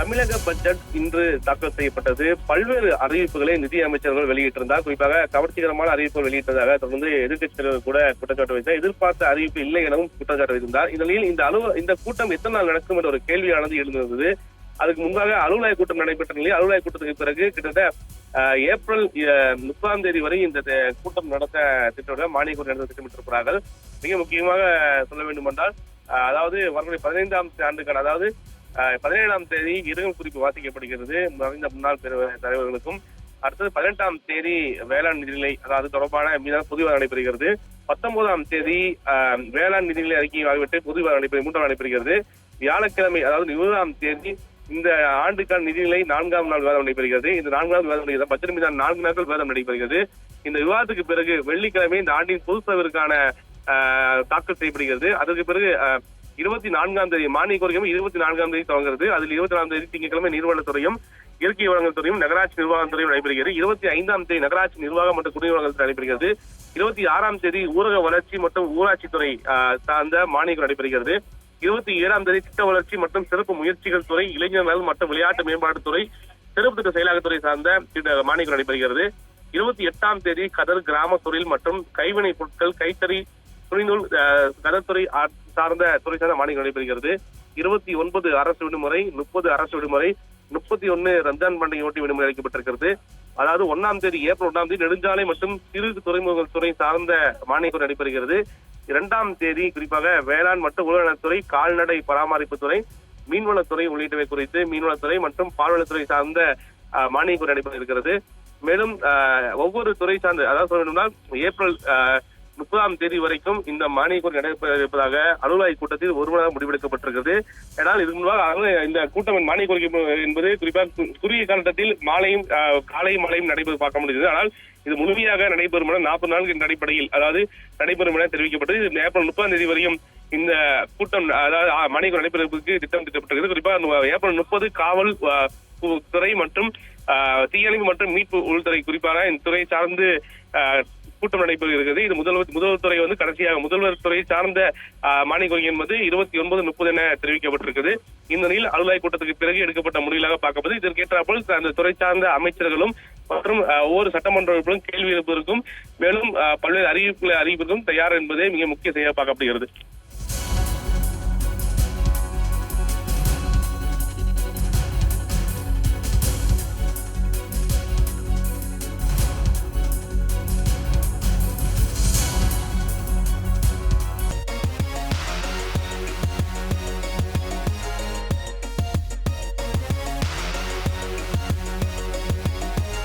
தமிழக பட்ஜெட் இன்று தாக்கல் செய்யப்பட்டது. பல்வேறு அறிவிப்புகளை நிதி அமைச்சர்கள் வெளியிட்டிருந்தார். குறிப்பாக கவர்ச்சிகரமான அறிவிப்புகள் வெளியிட்டதாக தொடர்ந்து எதிர்க்கட்சி கூட குற்றச்சாட்டு வைத்தார் எதிர்பார்த்த அறிவிப்பு இல்லை எனவும் குற்றச்சாட்டு வைத்திருந்தார். இந்த நிலையில் இந்த அலுவ இந்த கூட்டம் எத்தனை நாள் நடக்கும் என்ற ஒரு கேள்வியானது எழுந்திருந்தது அதுக்கு முன்பாக அலுவலக கூட்டம் நடைபெற்ற நிலையில் அலுவலக கூட்டத்துக்கு பிறகு கிட்டத்தட்ட ஏப்ரல் முப்பதாம் தேதி வரை இந்த கூட்டம் நடத்த திட்டமிட மானிய கோரி நடத்த திட்டமிட்டிருக்கிறார்கள். மிக முக்கியமாக சொல்ல வேண்டும் என்றால் அதாவது வரக்கூடிய பதினைந்தாம் ஆண்டுக்கான அதாவது பதினேழாம் தேதி இரங்கல் குறிப்பு வாசிக்கப்படுகிறது. மறைந்த முன்னாள் தலைவர்களுக்கும் அடுத்தது பதினெட்டாம் தேதி வேளாண் நிதிநிலை அதாவது தொடர்பான மீதான பொதுவாக நடைபெறுகிறது. பத்தொன்பதாம் தேதி வேளாண் நிதிநிலை அறிக்கை ஆகியவற்றை பொதுவாக நடைபெறும். மூன்றாம் நடைபெறுகிறது. வியாழக்கிழமை அதாவது இருபதாம் தேதி இந்த ஆண்டுக்கான நிதிநிலை நான்காம் நாள் விவாதம் நடைபெறுகிறது. இந்த நான்காம் விவாதம் நடைபெறுகிறது பட்ஜெட் மீதான நான்கு நாட்கள் விவாதம் நடைபெறுகிறது. இந்த விவாதத்துக்கு பிறகு வெள்ளிக்கிழமை இந்த ஆண்டின் பொது சபைக்கான ஆஹ், தாக்கல் செய்யப்படுகிறது. அதற்கு பிறகு இருபத்தி நான்காம் தேதி மானிய கோரிக்கை இருபத்தி நான்காம் தேதி தொடங்குறது அதில் இருபத்தி நாலாம் தேதி திங்கட்கிழமை நீர்வளத்துறையும் இயற்கை வளங்கள் துறையும் நகராட்சி நிர்வாகத்துறையும் நடைபெறுகிறது. இருபத்தி ஐந்தாம் தேதி நகராட்சி நிர்வாகம் மற்றும் குடிநீர் வழங்கல் நடைபெறுகிறது. இருபத்தி ஆறாம் தேதி ஊரக வளர்ச்சி மற்றும் ஊராட்சித்துறை சார்ந்த மானியம் நடைபெறுகிறது. இருபத்தி ஏழாம் தேதி திட்ட வளர்ச்சி மற்றும் சிறப்பு முயற்சிகள் துறை இளைஞர் நலன் மற்றும் விளையாட்டு மேம்பாட்டுத்துறை சிறப்பு திட்ட செயலாக்கத்துறை சார்ந்த திட்ட மானியம் நடைபெறுகிறது. இருபத்தி எட்டாம் தேதி கதர் கிராம தொழில் மற்றும் கைவினை பொருட்கள் கைத்தறி துணிநூல் அஹ், கதர்துறை சார்ந்த துறை சார்ந்த மானியம் நடைபெறுகிறது. இருபத்தி ஒன்பது அரசு விடுமுறை முப்பது அரசு விடுமுறை முப்பத்தி ஒன்னு ரம்ஜான் பண்டிகையொட்டி விடுமுறை அளிக்கப்பட்டிருக்கிறது. அதாவது ஒன்னாம் தேதி ஏப்ரல் ஒன்றாம் தேதி நெடுஞ்சாலை மற்றும் சிறு துறைமுகங்கள் துறை சார்ந்த மானியம் நடைபெறுகிறது. இரண்டாம் தேதி குறிப்பாக வேளாண் மற்றும் உழவனத்துறை கால்நடை பராமரிப்புத்துறை மீன்வளத்துறை உள்ளிட்டவை குறித்து மீன்வளத்துறை மற்றும் பால்வளத்துறை சார்ந்த மானியக்குறை மானிய நடைபெற இருக்கிறது மேலும் ஒவ்வொரு துறை சார்ந்த அதாவது சொல்ல வேண்டும்னா ஏப்ரல் முப்பதாம் தேதி வரைக்கும் இந்த மானிய கோரிக்கை நடைபெற இருப்பதாக அலுவலக கூட்டத்தில் ஒருவராக முடிவெடுக்கப்பட்டிருக்கிறது. ஏனால் இதன் முன்பாக இந்த கூட்டம் மானிய கோரிக்கை என்பது குறிப்பாக குறுகிய காலகட்டத்தில் மாலையும் காலையும் மாலையும் நடைபெற பார்க்க முடியுது ஆனால் இது முழுமையாக நடைபெறும் என நாற்பது நான்கு அடிப்படையில் அதாவது நடைபெறும் என தெரிவிக்கப்பட்டது. இது ஏப்ரல் முப்பதாம் தேதி வரையும் இந்த கூட்டம் அதாவது ஆ, நடைபெறுவதற்கு திட்டம் திட்டப்பட்டிருக்கிறது குறிப்பாக ஏப்ரல் முப்பது காவல் துறை மற்றும் தீயணைப்பு மற்றும் மீட்பு உள்துறை குறிப்பான இந்த துறை சார்ந்து கூட்டம் நடைபெறுகிறது. இது முதல்வர் முதல்வர் துறை வந்து கடைசியாக முதல்வர் துறை சார்ந்த அஹ், மானிய கோரிக்கை என்பது இருபத்தி ஒன்பது முப்பது என தெரிவிக்கப்பட்டிருக்கிறது. இந்த நிலையில் அலுவலக கூட்டத்துக்கு பிறகு எடுக்கப்பட்ட முடிவாக பார்க்கப்பது இதற்கேற்றாப்போல் அந்த துறை சார்ந்த அமைச்சர்களும் மற்றும் ஒவ்வொரு சட்டமன்ற உறுப்பினரும் கேள்வி எழுப்புவதற்கும் மேலும் பல்வேறு அறிவிப்புகளை அறிவிப்பதற்கும் தயார் என்பதே மிக முக்கிய செய்ய பார்க்கப்படுகிறது.